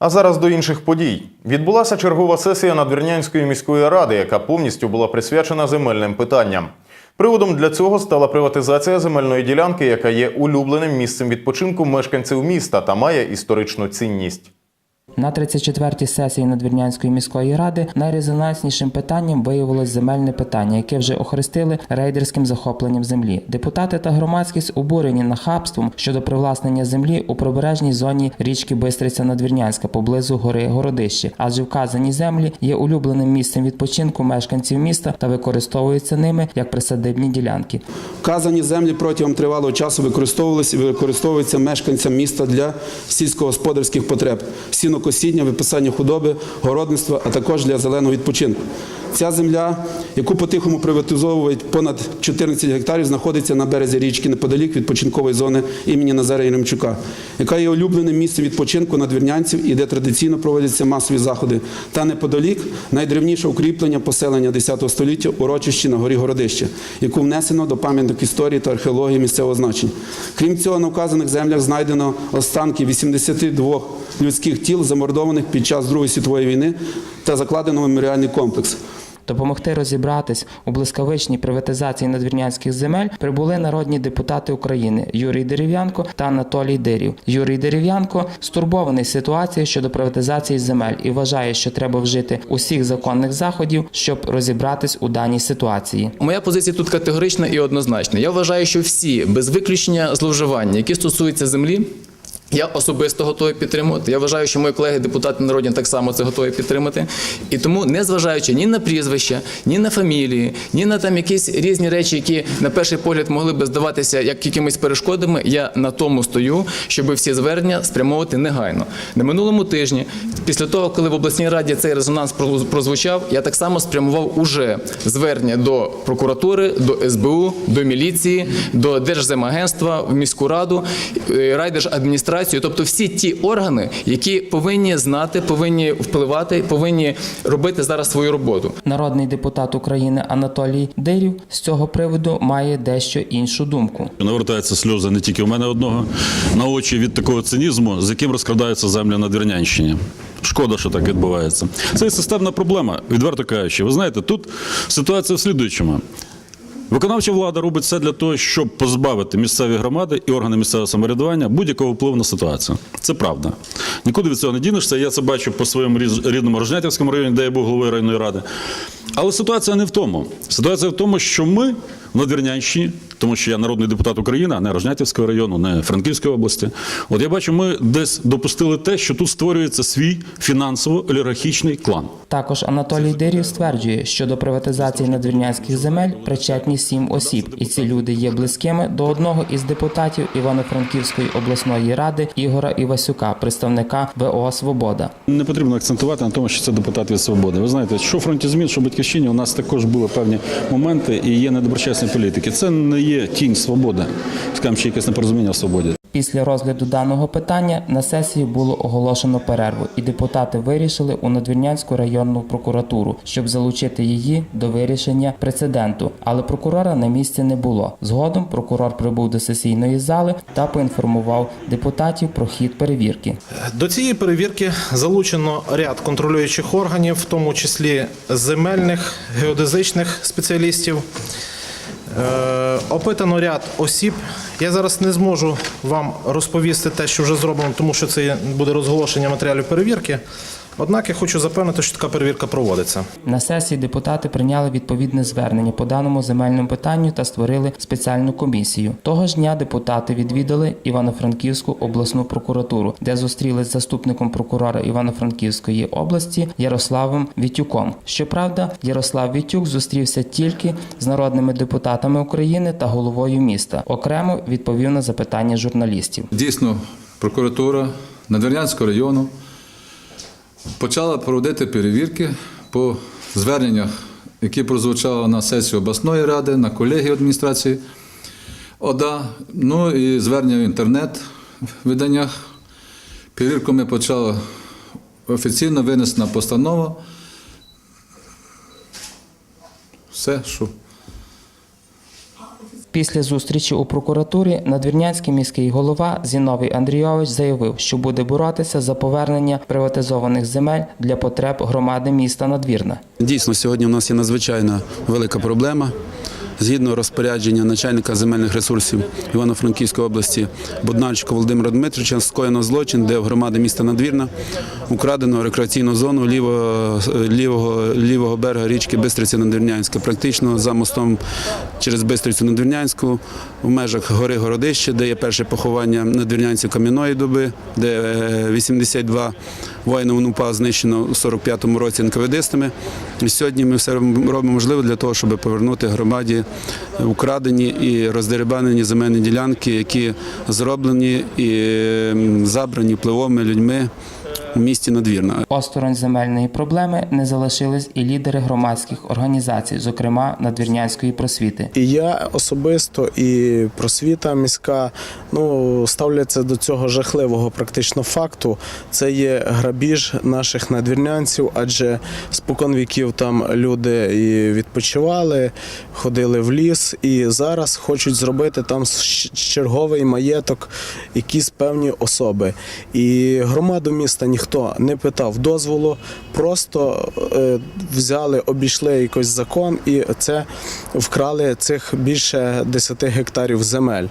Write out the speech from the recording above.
А зараз до інших подій. Відбулася чергова сесія Надвірнянської міської ради, яка повністю була присвячена земельним питанням. Приводом для цього стала приватизація земельної ділянки, яка є улюбленим місцем відпочинку мешканців міста та має історичну цінність. На 34-й сесії Надвірнянської міської ради найрезонанснішим питанням виявилось земельне питання, яке вже охрестили рейдерським захопленням землі. Депутати та громадськість обурені нахабством щодо привласнення землі у прибережній зоні річки Бистриця Надвірнянська поблизу гори Городище, адже вказані землі є улюбленим місцем відпочинку мешканців міста та використовуються ними як присадибні ділянки. Вказані землі протягом тривалого часу використовувалися і використовуються мешканцям міста для сільськогосподарських потреб, сінокосіння, виписання худоби, городництва, а також для зеленого відпочинку. Ця земля, яку по-тихому приватизовують понад 14 гектарів, знаходиться на березі річки неподалік відпочинкової зони імені Назара Єремчука, яка є улюбленим місцем відпочинку надвірнянців і де традиційно проводяться масові заходи. Та неподалік найдревніше укріплення поселення 10 століття урочищі на горі Городище, яку внесено до пам'яток історії та археології місцевого значення. Крім цього, на вказаних землях знайдено останки 82 людських тіл, замордованих під час Другої світової війни, та закладено меморіальний комплекс. Допомогти розібратись у блискавичній приватизації надвірнянських земель прибули народні депутати України Юрій Дерев'янко та Анатолій Дирів. Юрій Дерев'янко стурбований ситуацією щодо приватизації земель і вважає, що треба вжити усіх законних заходів, щоб розібратись у даній ситуації. Моя позиція тут категорична і однозначна. Я вважаю, що всі без виключення зловживання, які стосуються землі. Я особисто готовий підтримувати. Я вважаю, що мої колеги депутати народні так само це готові підтримати. І тому, незважаючи ні на прізвища, ні на фамілії, ні на там якісь різні речі, які на перший погляд могли би здаватися як якимись перешкодами, я на тому стою, щоб всі звернення спрямовувати негайно. На минулому тижні, після того, коли в обласній раді цей резонанс прозву- прозвучав, я так само спрямував уже звернення до прокуратури, до СБУ, до міліції, до Держземагентства, в міську раду, е, райдержадміністрацію, тобто всі ті органи, які повинні знати, повинні впливати, повинні робити зараз свою роботу. Народний депутат України Анатолій Дирів з цього приводу має дещо іншу думку. Навертаються сльози не тільки у мене одного на очі від такого цинізму, з яким розкрадаються землі на Двірнянщині. Шкода, що так відбувається. Це є системна проблема, відверто кажучи. Ви знаєте, тут ситуація в слідуючому. Виконавча влада робить все для того, щоб позбавити місцеві громади і органи місцевого самоврядування будь-якого впливу на ситуацію. Це правда. Нікуди від цього не дінешся. Я це бачу по своєму рідному Рожнятівському районі, де я був головою районної ради. Але ситуація не в тому. Ситуація в тому, що ми в Надвірнянщині, тому що я народний депутат України, а не Рожнятівського району, не Франківської області. От я бачу, ми десь допустили те, що тут створюється свій фінансово-олігархічний клан. Також Анатолій Дирів стверджує, що до приватизації надвірнянських земель причетні сім осіб, і ці люди є близькими до одного із депутатів Івано-Франківської обласної ради Ігора Івасюка, представника ВО Свобода. Не потрібно акцентувати на тому, що це депутат від свободи. Ви знаєте, що в фронті змін, що в батьківщині, у нас також були певні моменти і є недоброчесні політики. Це не є тінь свободи, скажімо, ще якесь непорозуміння в свободі. Після розгляду даного питання на сесії було оголошено перерву, і депутати вирішили у Надвірнянську районну прокуратуру, щоб залучити її до вирішення прецеденту. Але прокурора на місці не було. Згодом прокурор прибув до сесійної зали та поінформував депутатів про хід перевірки. До цієї перевірки залучено ряд контролюючих органів, в тому числі земельних, геодезичних спеціалістів. Е, Опитано ряд осіб. Я зараз не зможу вам розповісти те, що вже зроблено, тому що це буде розголошення матеріалів перевірки. Однак я хочу запевнити, що така перевірка проводиться. На сесії депутати прийняли відповідне звернення по даному земельному питанню та створили спеціальну комісію. Того ж дня депутати відвідали Івано-Франківську обласну прокуратуру, де зустрілись з заступником прокурора Івано-Франківської області Ярославом Вітюком. Щоправда, Ярослав Вітюк зустрівся тільки з народними депутатами України та головою міста. Окремо відповів на запитання журналістів. Дійсно, прокуратура Надвірнянського району почала проводити перевірки по зверненнях, які прозвучали на сесії обласної ради, на колегії адміністрації ОДА, ну і звернення в інтернет-виданнях. Перевірку ми почали офіційно винесена постанова. Все, що Після зустрічі у прокуратурі надвірнянський міський голова Зіновій Андрійович заявив, що буде боротися за повернення приватизованих земель для потреб громади міста Надвірна. Дійсно, сьогодні у нас є надзвичайно велика проблема. Згідно розпорядження начальника земельних ресурсів Івано-Франківської області Боднарчика Володимира Дмитровича скоєно злочин, де в громади міста Надвірна украдено рекреаційну зону лівого, лівого, лівого берега річки Бистриця Надвірнянська, практично за мостом через Бистрицю Надвірнянську в межах гори Городище, де є перше поховання надвірнянців Кам'яної доби, де е, 82 воїна УПА знищено у 45-му році НКВДстами. Сьогодні ми все робимо можливе для того, щоб повернути громаді украдені і роздерибанені земельні ділянки, які зроблені і забрані впливовими людьми у місті Надвірна. Осторонь земельної проблеми не залишились і лідери громадських організацій, зокрема надвірнянської просвіти. І я особисто, і просвіта міська ну, ставляться до цього жахливого практично факту. Це є грабіж наших надвірнянців, адже спокон віків там люди і відпочивали, ходили в ліс, і зараз хочуть зробити там черговий маєток, якісь певні особи. І громаду міста ніхто не питав дозволу, просто е, взяли, обійшли якийсь закон і це вкрали цих більше 10 гектарів земель.